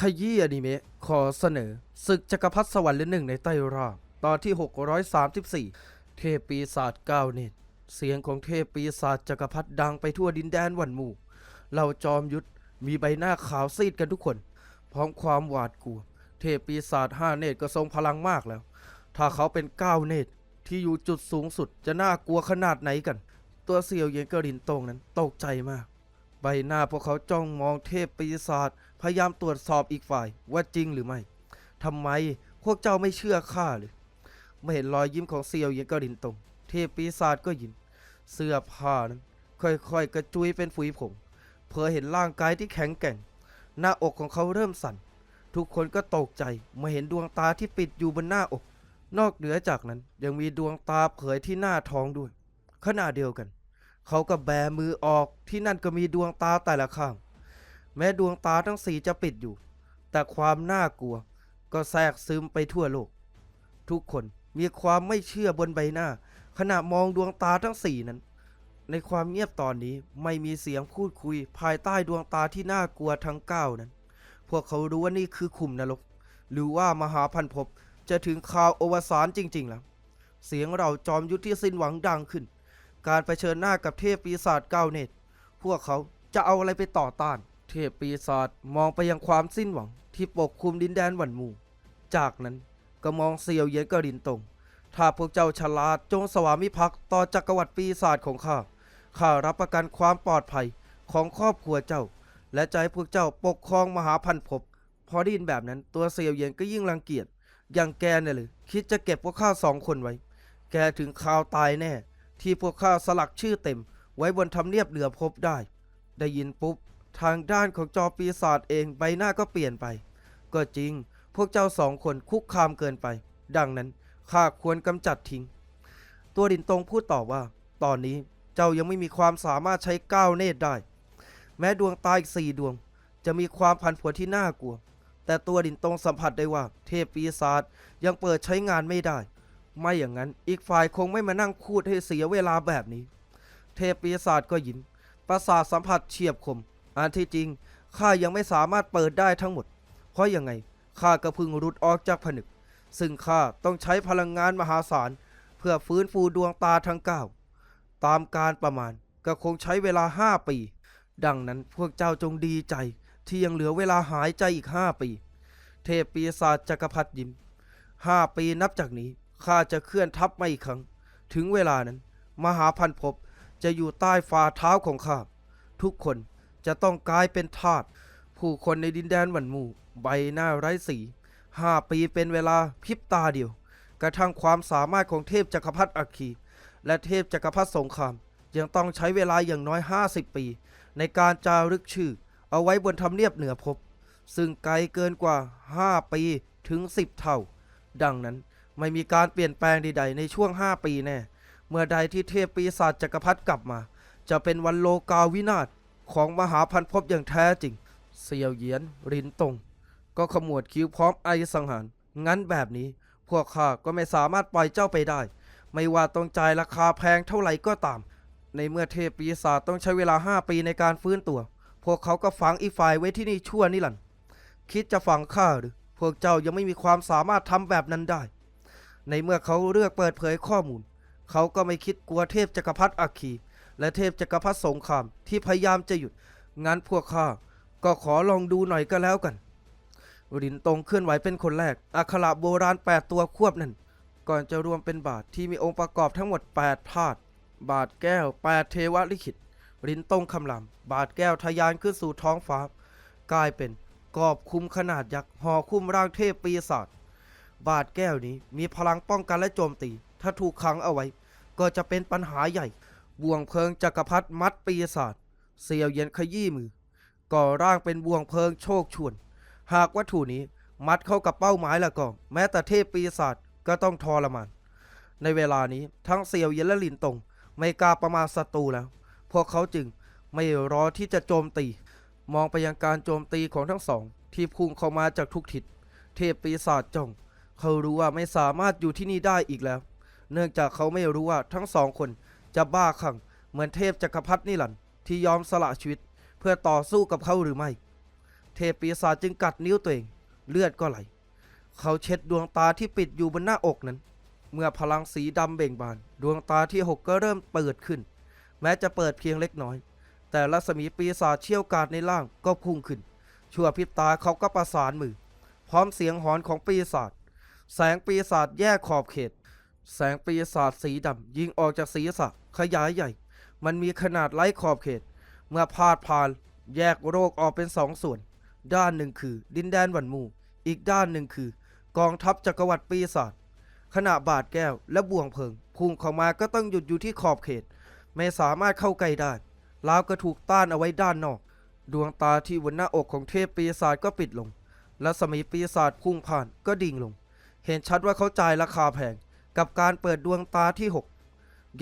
ขยี้อนิเมะขอเสนอ ศึกจักรพรรดิสวรรค์และหนึ่งในใต้รางตอนที่ 634 เทพปีศาจก้าเนตรเสียงของเทพปีศาจจักรพรรดิดังไปทั่วดินแดนวันหมู่เราจอมยุทธมีใบหน้าขาวซีดกันทุกคน พร้อมความหวาดกลัว เทพปีศาจห้าเนตรก็ทรงพลังมากแล้ว ถ้าเขาเป็นเก้าเนตรที่อยู่จุดสูงสุดจะน่ากลัวขนาดไหนกัน ตัวเสี่ยวเหย็นกรินตงนั้นตกใจมาก ใบหน้าพวกเขาจ้องมองเทพปีศาจ พยายามตรวจสอบอีกฝ่ายว่าจริงหรือไม่ทำไมพวกเจ้าไม่เชื่อข้าเลยเมื่อเห็นรอยยิ้มของเซียวเหย็นกรินตงเทพปีศาจก็ยิ้มเสื้อผ้านั้นค่อยๆ กระจุยเป็นฝุ่ยผงเพอเห็นร่างกายที่แข็งแกร่ง หน้าอกของเขาเริ่มสั่น ทุกคนก็ตกใจเมื่อเห็นดวงตาที่ปิดอยู่บนหน้าอก นอกเหนือจากนั้นยังมีดวงตาเผยที่หน้าท้องด้วย ขณะเดียวกัน เขาก็แบมือออกที่นั่นก็มีดวงตาแต่ละข้าง แม้ดวงตาทั้งสี่จะปิดอยู่ แต่ความน่ากลัวก็แทรกซึมไปทั่วโลก ทุกคนมีความไม่เชื่อบนใบหน้า ขณะมองดวงตาทั้งสี่นั้น ในความเงียบตอนนี้ไม่มีเสียงพูดคุยภายใต้ดวงตาที่น่ากลัวทั้งเก้านั้น พวกเขารู้ว่านี่คือขุมนรก หรือว่ามหาพันภพจะถึงข่าวอวสานจริง ๆ แล้ว เสียงเราจอมยุทธที่สิ้นหวังดังขึ้น การเผชิญหน้ากับเทพปีศาจเก้าเนตรพวกเขาจะเอาอะไรไปต่อต้าน เทพปีศาจมองไปยังความสิ้นหวังที่ปกคลุมดินแดนหวันหมู่ จากนั้นก็มองเซียวเย็นกรินตง ถ้าพวกเจ้าฉลาดจงสวามิภักดิ์ต่อจักรวรรดิปีศาจของข้า ข้ารับประกันความปลอดภัยของครอบครัวเจ้า และจะให้พวกเจ้าปกครองมหาพันภพ พอได้ยินแบบนั้นตัวเซียวเย็นก็ยิ่งรังเกียจ อย่างแกเนี่ยเลยคิดจะเก็บพวกข้าสองคนไว้ แกถึงข่าวตายแน่ ที่พวกข้าสลักชื่อเต็ม ไว้บนทำเนียบเหนือพบได้ ได้ยินปุ๊บ ทางด้านของจอปีศาจเองใบหน้าก็เปลี่ยนไป ก็จริง พวกเจ้าสองคนคุกคามเกินไป ดังนั้นข้าควรกำจัดทิ้ง ตัวดินตรงพูดต่อว่า ตอนนี้เจ้ายังไม่มีความสามารถใช้ก้าวเนตรได้ แม้ดวงตาอีกสี่ดวง จะมีความพันผวนที่น่ากลัว แต่ตัวดินตรงสัมผัสได้ว่า เทพปีศาจยังเปิดใช้งานไม่ได้ ไม่อย่างนั้นอีกฝ่ายคงไม่มานั่งคูดให้เสียเวลาแบบนี้ เทพปีศาจก็ยิ้มประสาทสัมผัสเฉียบคม อันที่จริงข้ายังไม่สามารถเปิดได้ทั้งหมด เพราะยังไงข้าก็เพิ่งรุดออกจากผนึก ซึ่งข้าต้องใช้พลังงานมหาศาล เพื่อฟื้นฟูดวงตาทั้งเก้าตามการประมาณก็คงใช้เวลาห้าปี ดังนั้นพวกเจ้าจงดีใจที่ยังเหลือเวลาหายใจอีกห้าปี เทพปีศาจจักรพรรดิยิ้มห้าปีนับจากนี้ข้าจะเคลื่อนทัพมาอีกครั้ง ถึงเวลานั้น มหาพันภพจะอยู่ใต้ฝ่าเท้าของข้าทุกคน จะต้องกลายเป็นทาสผู้คนในดินแดนหวันหมู่ ใบหน้าไร้สีห้าปีเป็นเวลาพริบตาเดียว กระทั่งความสามารถของเทพจักรพรรดิอัคคีและเทพจักรพรรดิสงคราม ยังต้องใช้เวลาอย่างน้อย 50 ปี ในการจารึกชื่อ เอาไว้บนทำเนียบเหนือภพซึ่งไกลเกินกว่า 5 ปีถึง 10 เท่า ดังนั้นไม่มีการเปลี่ยนแปลงใดๆในช่วง 5 ปีแน่ เมื่อใดที่เทพปีศาจจักรพรรดิกลับมา จะเป็นวันโลกาวินาศ ของมหาพันภพอย่างแท้จริง เสี่ยวเหยียนรินตง ก็ขมวดคิ้วพร้อมไอสังหาร งั้นแบบนี้ พวกข้าก็ไม่สามารถปล่อยเจ้าไปได้ ไม่ว่าต้องจ่ายราคาแพงเท่าไหร่ก็ตาม ในเมื่อเทพปีศาจต้องใช้เวลา5ปีในการฟื้นตัว พวกเขาก็ฝังอีฝ่ายไว้ที่นี่ชั่วนิรันดร์คิดจะฝังข้าหรือ พวกเจ้ายังไม่มีความสามารถทำแบบนั้นได้ ในเมื่อเขาเลือกเปิดเผยข้อมูล เขาก็ไม่คิดกลัวเทพจักรพรรดิอัคคี และเทพจักรพรรดิสงครามที่พยายามจะหยุด งั้นพวกข้าก็ขอลองดูหน่อยก็แล้วกัน รินตรงเคลื่อนไหวเป็นคนแรก อักขระโบราณ 8 ตัวควบนั่น ก่อนจะรวมเป็นบาทที่มีองค์ประกอบทั้งหมด 8 ธาตุ บาทแก้ว 8 เทวลิขิต รินตรงคำรามบาทแก้วทะยานขึ้นสู่ท้องฟ้า กลายเป็นกอบคุมขนาดยักษ์ห่อคุ้มร่างเทพปีศาจ บาทแก้วนี้มีพลังป้องกันและโจมตี ถ้าถูกขังเอาไว้ ก็จะเป็นปัญหาใหญ่ บ่วงเพลิงจักรพรรดิมัดปีศาจเสียวเย็นขยี้มือ ก่อร่างเป็นบ่วงเพลิงโชคชวน หากวัตถุนี้มัดเข้ากับเป้าหมายแล้วก็แม้แต่เทพปีศาจก็ต้องทรมาน ในเวลานี้ทั้งเซียวเย็นและลินตงไม่กล้าประมาทศัตรูแล้ว พวกเขาจึงไม่รอที่จะโจมตี มองไปยังการโจมตีของทั้งสอง ที่พุ่งเข้ามาจากทุกทิศ เทพปีศาจจ้อง เขารู้ว่าไม่สามารถอยู่ที่นี่ได้อีกแล้ว เนื่องจากเขาไม่รู้ว่าทั้งสองคน จะบ้าคลั่งเหมือนเทพจักรพรรดินิรันที่ยอมสละชีวิตเพื่อต่อสู้กับเขาหรือไม่ เทพปีศาจจึงกัดนิ้วตัวเอง เลือดก็ไหล เขาเช็ดดวงตาที่ปิดอยู่บนหน้าอกนั้น เมื่อพลังสีดำเบ่งบาน ดวงตาที่หกก็เริ่มเปิดขึ้น แม้จะเปิดเพียงเล็กน้อย แต่รัศมีปีศาจเชี่ยวกาดในล่างก็พุ่งขึ้น ชั่วพริบตาเขาก็ประสานมือ พร้อมเสียงหอนของปีศาจแสงปีศาจแยกขอบเขต แสงปีศาจสีดำยิงออกจากศีรษะขยายใหญ่ มันมีขนาดไร้ขอบเขต เมื่อพาดผ่าน แยกโรคออกเป็นสองส่วน ด้านหนึ่งคือ ดินแดนหวันมู อีกด้านหนึ่งคือ กองทัพจักรวรรดิปีศาจขณะบาดแก้วและบ่วงเพิงพุ่งเข้ามาก็ต้องหยุดอยู่ที่ขอบเขต ไม่สามารถเข้าใกล้ได้ลาวก็ถูกต้านเอาไว้ด้านนอก ดวงตาที่บนหน้าอกของเทพปีศาจก็ปิดลง และสมีปีศาจพุ่งผ่านก็ดิ่งลง เห็นชัดว่าเขาจ่ายราคาแพง กับการเปิดดวงตาที่หก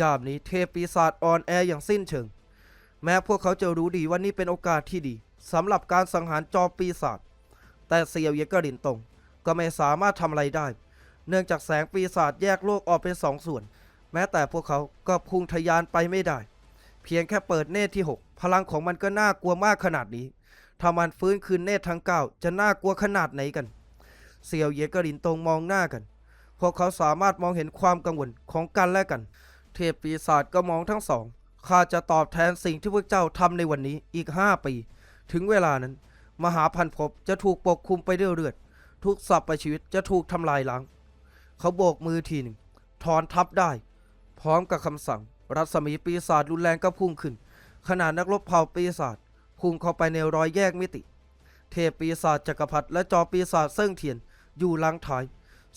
ยามนี้เทพปีศาจอ่อนแออย่างสิ้นเชิง แม้พวกเขาจะรู้ดีว่านี่เป็นโอกาสที่ดีสำหรับการสังหารจอมปีศาจ แต่เซียวเยกรินตงก็ไม่สามารถทำอะไรได้ เนื่องจากแสงปีศาจแยกโลกออกเป็นสองส่วน แม้แต่พวกเขาก็พุ่งทะยานไปไม่ได้ เพียงแค่เปิดเนตรที่ 6 พลังของมันก็น่ากลัวมากขนาดนี้ถ้ามันฟื้นคืนเนตรทั้งเก้าจะน่ากลัวขนาดไหนกัน เซียวเยกรินตงมองหน้ากัน พวกเขาสามารถมองเห็นความกังวลของกันและกัน เทพปีศาจก็มองทั้งสอง ข้าจะตอบแทนสิ่งที่พวกเจ้าทำในวันนี้อีกห้าปี ถึงเวลานั้น มหาพันภพจะถูกปกคลุมไปด้วยเลือด ทุกสัพพชีวิตจะถูกทำลายล้าง เขาโบกมือทีหนึ่ง ถอนทัพได้ พร้อมกับคำสั่ง รัศมีปีศาจรุนแรงก็พุ่งขึ้นขณะนักรบเผ่าปีศาจพุ่งเข้าไปในรอยแยกมิติ เทพปีศาจจักรพรรดิและจอปีศาจเซิ่งเทียนอยู่หลังท้าย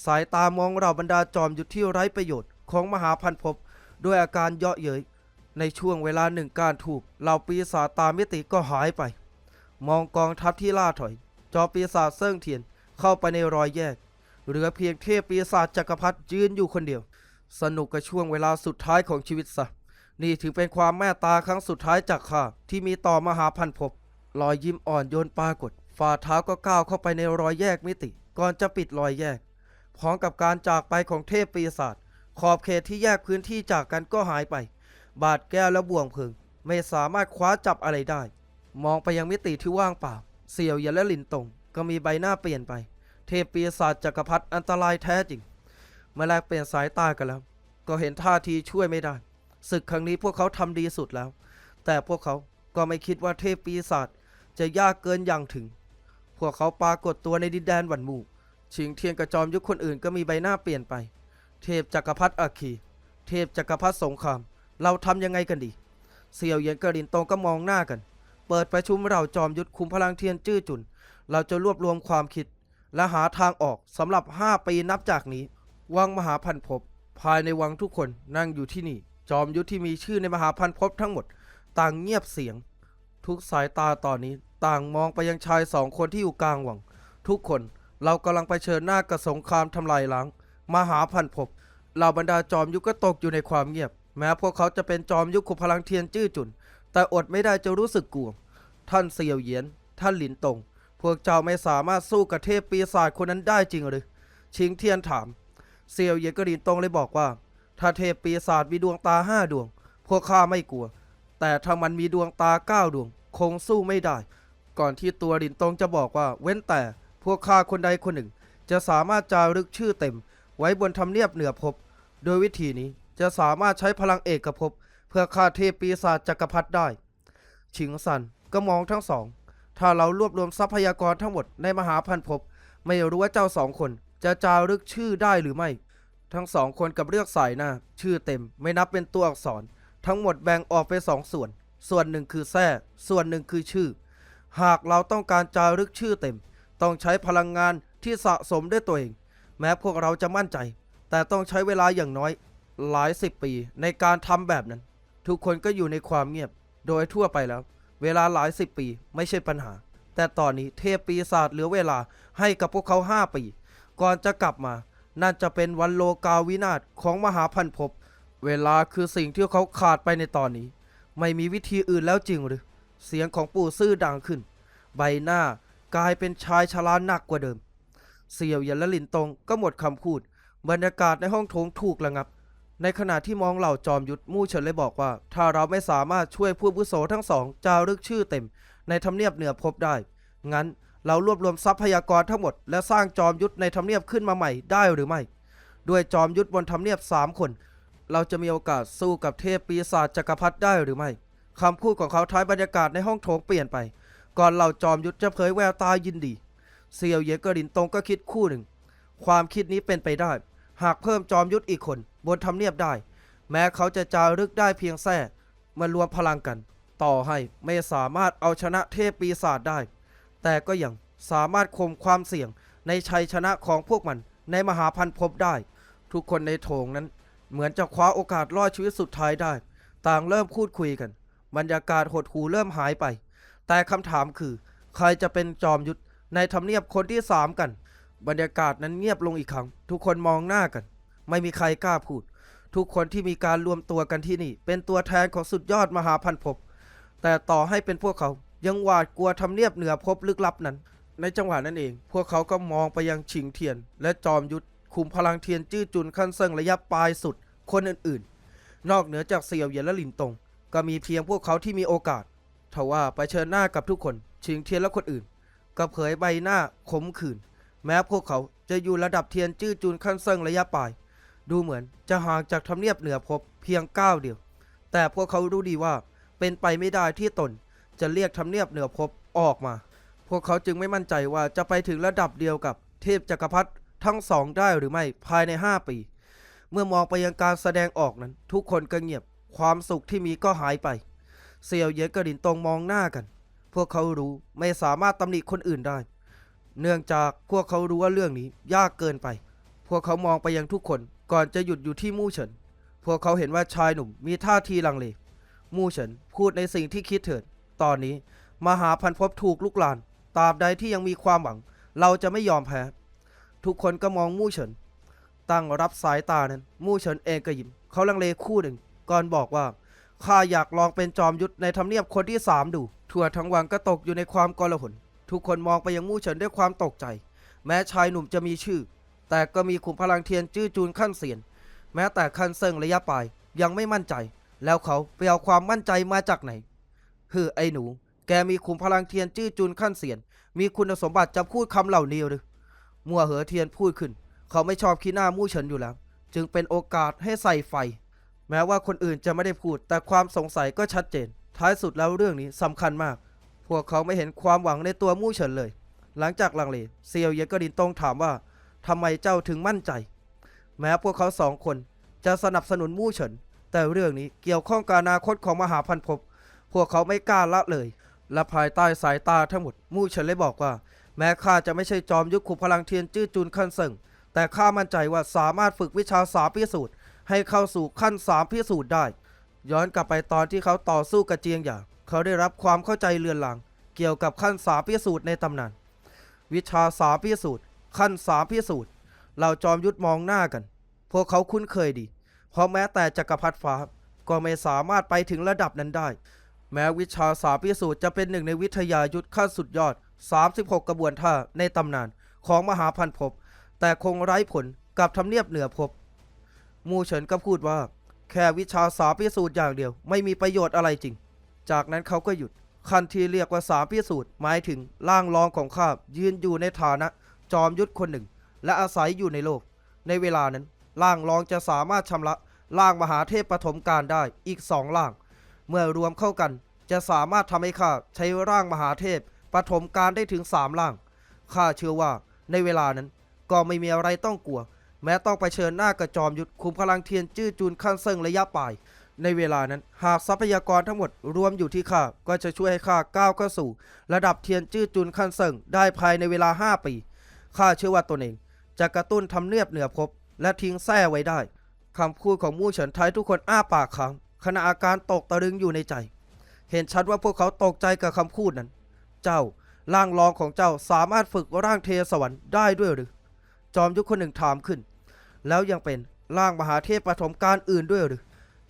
สายตามองเราบรรดาจอมยุทธที่ไร้ประโยชน์ของมหาพันภพด้วยอาการเยาะเย้ยในช่วงเวลาหนึ่งการถูกเหล่าปีศาจตามมิติก็หายไป มองกองทัพที่ล่าถอย จอมปีศาจเซิ่งเทียนเข้าไปในรอยแยก เหลือเพียงเทพปีศาจจักรพรรดิยืนอยู่คนเดียว สนุกกับช่วงเวลาสุดท้ายของชีวิตซะนี่ถือเป็นความแม่ตาครั้งสุดท้ายจากข้าที่มีต่อมหาพันภพรอยยิ้มอ่อนโยนปรากฏฝ่าเท้าก็ก้าวเข้าไปในรอยแยกมิติ ก่อนจะปิดรอยแยก พร้อมกับการจากไปของเทพปีศาจขอบเขตที่แยกพื้นที่จากกันก็หายไป บาดแก้วและบ่วงเพลิงไม่สามารถคว้าจับอะไรได้ มองไปยังมิติที่ว่างเปล่า เสี่ยวเยันและหลินตง ก็มีใบหน้าเปลี่ยนไป เทพปีศาจจักรพรรดิอันตรายแท้จริงเมื่อแลกเปลี่ยนสายตากันแล้ว ก็เห็นท่าทีช่วยไม่ได้ศึกครั้งนี้พวกเขาทำดีสุดแล้ว แต่พวกเขาก็ไม่คิดว่าเทพปีศาจจะยากเกินอย่างถึง พวกเขาปรากฏตัวในดินแดนหวันหมู่ ชิงเทียนกับจอมยุทธคนอื่นก็มีใบหน้าเปลี่ยนไป เทพจักรพรรดิอาคี เทพจักรพรรดิสงคราม เราทำยังไงกันดี เสี่ยวเหยียนกระดินตงก็มองหน้ากัน เปิดประชุมเราจอมยุทธคุมพลังเทียนจื้อจุน เราจะรวบรวมความคิด และหาทางออกสำหรับ 5 ปีนับจากนี้ วังมหาพันภพภายในวังทุกคนนั่งอยู่ที่นี่ จอมยุทธที่มีชื่อในมหาพันภพทั้งหมด ต่างเงียบเสียง ทุกสายตาตอนนี้ต่างมองไปยังชายสองคนที่อยู่กลางวัง ทุกคน เรากำลังไปเชิญหน้ากับสงครามทำลายล้างมหาพันภพเหล่าบรรดาจอมยุทธก็ตกอยู่ในความเงียบ แม้พวกเขาจะเป็นจอมยุทธขุพลังเทียนจื้อจุน แต่อดไม่ได้จะรู้สึกกลัว ท่านเสี่ยวเยียน ท่านหลินตง พวกเจ้าไม่สามารถสู้กับเทพปีศาจคนนั้นได้จริงหรือ ชิงเทียนถามเซียวเยียนก็หลินตงเลยบอกว่า ถ้าเทพปีศาจมีดวงตาห้าดวง พวกข้าไม่กลัว แต่ถ้ามันมีดวงตาเก้าดวง คงสู้ไม่ได้ ก่อนที่ตัวหลินตงจะบอกว่า เว้นแต่ พวกข้าคนใดคนหนึ่ง จะสามารถจารึกชื่อเต็ม ไว้บนทำเนียบเหนือภพโดยวิธีนี้จะสามารถใช้พลังเอกภพเพื่อฆ่าเทพปีศาจจักรพรรดิได้ ชิงซันก็มองทั้งสอง ถ้าเรารวบรวมทรัพยากรทั้งหมดในมหาพันภพไม่รู้ว่าเจ้าสองคน จะจารึกชื่อได้หรือไม่ ทั้งสองคนกับเลือกสายหน้า ชื่อเต็มไม่นับเป็นตัวอักษร ทั้งหมดแบ่งออกเป็นสองส่วน ส่วนหนึ่งคือแท้ส่วนหนึ่งคือชื่อ หากเราต้องการจารึกชื่อเต็ม ต้องใช้พลังงานที่สะสมด้วยตัวเอง แม้พวกเราจะมั่นใจ แต่ต้องใช้เวลาอย่างน้อยหลายสิบปีในการทำแบบนั้น ทุกคนก็อยู่ในความเงียบโดยทั่วไปแล้ว เวลาหลายสิบปีไม่ใช่ปัญหา แต่ตอนนี้เทพปีศาจเหลือเวลาให้กับพวกเขาห้าปี ก่อนจะกลับมา นั่นจะเป็นวันโลกาวินาศของมหาพันภพเวลาคือสิ่งที่เขาขาดไปในตอนนี้ ไม่มีวิธีอื่นแล้วจริงหรือ เสียงของปู่ซื่อดังขึ้น ใบหน้า กลายเป็นชายชราหนักกว่าเดิม เสี่ยวหยันและหลินตงก็หมดคำพูด บรรยากาศในห้องโถงถูกระงับ ในขณะที่มองเหล่าจอมยุทธมู่เฉินเลยบอกว่า ถ้าเราไม่สามารถช่วยผู้อาวุโสทั้งสองจารึกชื่อเต็ม ในทำเนียบเหนือพบได้ งั้นเรารวบรวมทรัพยากรทั้งหมด และสร้างจอมยุทธในทำเนียบขึ้นมาใหม่ได้หรือไม่ ด้วยจอมยุทธบนทำเนียบสามคน เราจะมีโอกาสสู้กับเทพปีศาจจักรพรรดิได้หรือไม่คำพูดของเขาท้ายบรรยากาศในห้องโถงเปลี่ยนไป ก่อนเหล่าจอมยุทธจะเผยแววตายินดี เซียวเยเกอรินตงก็คิดคู่หนึ่ง ความคิดนี้เป็นไปได้ หากเพิ่มจอมยุทธอีกคน บนทำเนียบได้ แม้เขาจะจารึกได้เพียงแท้มารวมพลังกัน ต่อให้ไม่สามารถเอาชนะเทพปีศาจได้ แต่ก็ยังสามารถข่มความเสี่ยงในชัยชนะของพวกมันในมหาพันภพได้ ทุกคนในโถงนั้น เหมือนจะคว้าโอกาสรอดชีวิตสุดท้ายได้ ต่างเริ่มพูดคุยกัน บรรยากาศหดหู่เริ่มหายไป แต่คำถามคือ ใครจะเป็นจอมยุทธในทำเนียบคนที่สามกัน บรรยากาศนั้นเงียบลงอีกครั้ง ทุกคนมองหน้ากัน ไม่มีใครกล้าพูด ทุกคนที่มีการรวมตัวกันที่นี่ เป็นตัวแทนของสุดยอดมหาพันภพแต่ต่อให้เป็นพวกเขายังหวาดกลัวทำเนียบเหนือภพลึกลับนั้น ในจังหวะนั้นเอง พวกเขาก็มองไปยังชิงเทียน และจอมยุทธคุมพลังเทียนจื้อจุนขั้นเซิงระยะปลายสุด คนอื่นๆ นอกเหนือจากเสี่ยวเหยียนและหลินตง ก็มีเพียงพวกเขาที่มีโอกาส ทว่าไปเชิญหน้ากับทุกคนชิงเทียนและคนอื่นก็เผยใบหน้าขมขื่นแม้พวกเขาจะอยู่ระดับเทียนจื้อจุนขั้นเซิงระยะปลาย ดูเหมือนจะห่างจากทำเนียบเหนือภพเพียงก้าวเดียว แต่พวกเขารู้ดีว่าเป็นไปไม่ได้ที่ตนจะเรียกทำเนียบเหนือภพออกมา พวกเขาจึงไม่มั่นใจว่าจะไปถึงระดับเดียวกับเทพจักรพรรดิทั้งสองได้หรือไม่ภายใน 5 ปี เมื่อมองไปยังการแสดงออกนั้น ทุกคนก็เงียบความสุขที่มีก็หายไป เซียวเย่กระดินตรงมองหน้ากัน พวกเขารู้ไม่สามารถตำหนิคนอื่นได้ เนื่องจากพวกเขารู้ว่าเรื่องนี้ยากเกินไป พวกเขามองไปยังทุกคนก่อนจะหยุดอยู่ที่มู่เฉิน พวกเขาเห็นว่าชายหนุ่มมีท่าทีลังเล มู่เฉินพูดในสิ่งที่คิดเถิด ตอนนี้มหาพันภพถูกลุกลาน ตราบใดที่ยังมีความหวัง เราจะไม่ยอมแพ้ ทุกคนก็มองมู่เฉิน ตั้งรับสายตานั้น มู่เฉินเองก็ยิ้มเขาลังเลคู่หนึ่งก่อนบอกว่า ข้าอยากลองเป็นจอมยุทธในทำเนียบคนที่สามดู ทั่วทั้งวังก็ตกอยู่ในความกลาหลทุกคนมองไปยังมู่เฉินด้วยความตกใจ แม้ชายหนุ่มจะมีชื่อ แต่ก็มีขุมพลังเทียนจื้อจูนขั้นเสียน แม้แต่ขั้นเซิงระยะปลายยังไม่มั่นใจ แล้วเขาไปเอาความมั่นใจมาจากไหนฮือไอ้หนู แกมีขุมพลังเทียนจื้อจูนขั้นเสียน มีคุณสมบัติจะพูดคำเหล่านี้หรือมัวเหอเทียนพูดขึ้น เขาไม่ชอบขี้หน้ามู่เฉินอยู่แล้ว จึงเป็นโอกาสให้ใส่ไฟ แม้ว่าคนอื่นจะไม่ได้พูด แต่ความสงสัยก็ชัดเจน ท้ายสุดแล้วเรื่องนี้สำคัญมาก พวกเขาไม่เห็นความหวังในตัวมู่เฉินเลย หลังจากลังเลเซียวเยก็ดินตรงถามว่าทำไมเจ้าถึงมั่นใจ แม้พวกเขาสองคนจะสนับสนุนมู่เฉิน แต่เรื่องนี้เกี่ยวข้องกับอนาคตของมหาพันภพพวกเขาไม่กล้าละเลย และภายใต้สายตาทั้งหมด มู่เฉินเลยบอกว่า แม้ข้าจะไม่ใช่จอมยุทธขุพลังเทียนจื้อจุนขั้นเซิงแต่ข้ามั่นใจว่าสามารถฝึกวิชาสามพิสูจน์ ให้เข้าสู่ขั้นสามพิสูจน์ได้ ย้อนกลับไปตอนที่เขาต่อสู้กับเจียงหยางเขาได้รับความเข้าใจเลือนหลางเกี่ยวกับขั้นสามพิสูจน์ในตำนาน วิชาสามพิสูจน์ขั้นสามพิสูจน์เราจอมยุทธมองหน้ากัน พวกเขาคุ้นเคยดี เพราะแม้แต่จักรพรรดิฟ้าก็ไม่สามารถไปถึงระดับนั้นได้ แม้วิชาสามพิสูจน์จะเป็นหนึ่งในวิทยายุทธขั้นสุดยอด 36 กระบวนท่าในตำนานของมหาพันภพแต่คงไร้ผลกับทำเนียบเหนือภพ มูเฉินก็พูดว่า แค่วิชาสามพิสูจน์อย่างเดียว ไม่มีประโยชน์อะไรจริง จากนั้นเขาก็หยุดขั้นที่เรียกว่าสามพิสูจน์หมายถึงร่างรองของข้ายืนอยู่ในฐานะ จอมยุทธคนหนึ่ง และอาศัยอยู่ในโลก ในเวลานั้นร่างรองจะสามารถชำระร่างมหาเทพปฐมการได้อีกสองร่าง เมื่อรวมเข้ากันจะสามารถทำให้ข้าใช้ร่างมหาเทพปฐมการได้ถึงสามร่างข้าเชื่อว่าในเวลานั้นก็ไม่มีอะไรต้องกลัว แม้ต้องไปเชิญหน้ากับจอมยุทธคุมพลังเทียนจื้อจูนขั้นเซิงระยะปลาย ในเวลานั้น หากทรัพยากรทั้งหมดรวมอยู่ที่ข้าก็จะช่วยให้ข้าก้าวเข้าสู่ ระดับเทียนจื้อจูนขั้นเซิงได้ภายในเวลา 5 ปีข้าเชื่อว่าตนเอง จะกระตุ้นทำเนียบเหนือภพและทิ้งแท้ไว้ได้คำพูดของมู่เฉินไทยทุกคนอ้าปากค้างขณะอาการตกตะลึงอยู่ในใจ เห็นชัดว่าพวกเขาตกใจกับคำพูดนั้น เจ้าร่างรองของเจ้าสามารถฝึกร่างเทสวรรค์ได้ด้วยหรือ จอมยุทธคนหนึ่งถามขึ้น แล้วยังเป็นร่างมหาเทพปฐมการอื่นด้วยหรือ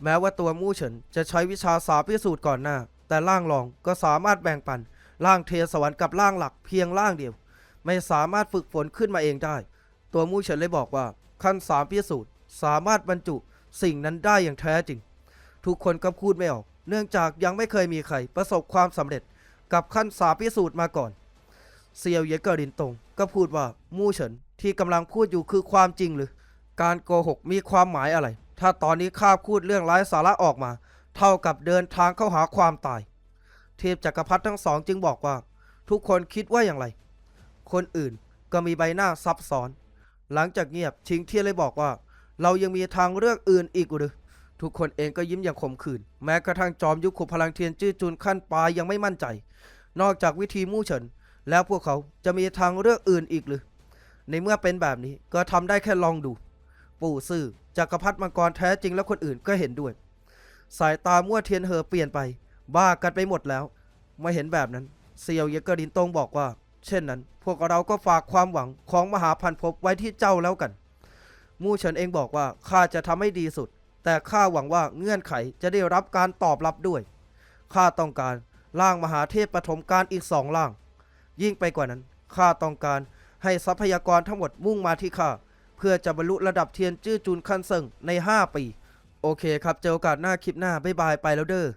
แม้ว่าตัวมู่เฉินจะใช้วิชาสาพิสูจน์ก่อนหน้า แต่ร่างรองก็สามารถแบ่งปันร่างเทสวรรค์กับร่างหลักเพียงร่างเดียว ไม่สามารถฝึกฝนขึ้นมาเองได้ ตัวมู่เฉินเลยบอกว่า ขั้นสามพิสูจน์สามารถบรรจุสิ่งนั้นได้อย่างแท้จริง ทุกคนก็พูดไม่ออก เนื่องจากยังไม่เคยมีใครประสบความสำเร็จกับขั้นสาพิสูจน์มาก่อนเซียวเยเกอรินตงก็พูดว่ามู่เฉินที่กำลังพูดอยู่คือความจริงหรือ การโกหกมีความหมายอะไร ถ้าตอนนี้ข้าพูดเรื่องไร้สาระออกมา เท่ากับเดินทางเข้าหาความตาย เทพจักรพรรดิทั้งสองจึงบอกว่า ทุกคนคิดว่าอย่างไร คนอื่นก็มีใบหน้าซับซ้อน หลังจากเงียบชิงเทียเลยบอกว่า เรายังมีทางเลือกอื่นอีกหรือ ทุกคนเองก็ยิ้มอย่างขมขื่น แม้กระทั่งจอมยุคขุพลังเทียนจื้อจุนขั้นปลายยังไม่มั่นใจ นอกจากวิธีมู่เฉิน แล้วพวกเขาจะมีทางเลือกอื่นอีกหรือ ในเมื่อเป็นแบบนี้ก็ทำได้แค่ลองดู ปู่ซื่อจักรพรรดิมังกรแท้จริงแล้วคนอื่นก็เห็นด้วย สายตามั่วเทียนเหอเปลี่ยนไป บ้ากันไปหมดแล้วเมื่อเห็นแบบนั้นเซียวเยกรินตงบอกว่า เช่นนั้น พวกเราก็ฝากความหวังของมหาพันภพไว้ที่เจ้าแล้วกันมู่เฉินเองบอกว่าข้าจะทำให้ดีสุด แต่ข้าหวังว่าเงื่อนไขจะได้รับการตอบรับด้วยข้าต้องการร่างมหาเทพปฐมการอีกสองร่าง ยิ่งไปกว่านั้นข้าต้องการให้ทรัพยากรทั้งหมดมุ่งมาที่ข้า พื่อจะบรรลุระดับเทียนจื้อจุนคันเซิงใน 5 ปี โอเคครับ เจอโอกาสหน้าคลิปหน้า บ๊ายบาย ไปแล้วเด้อ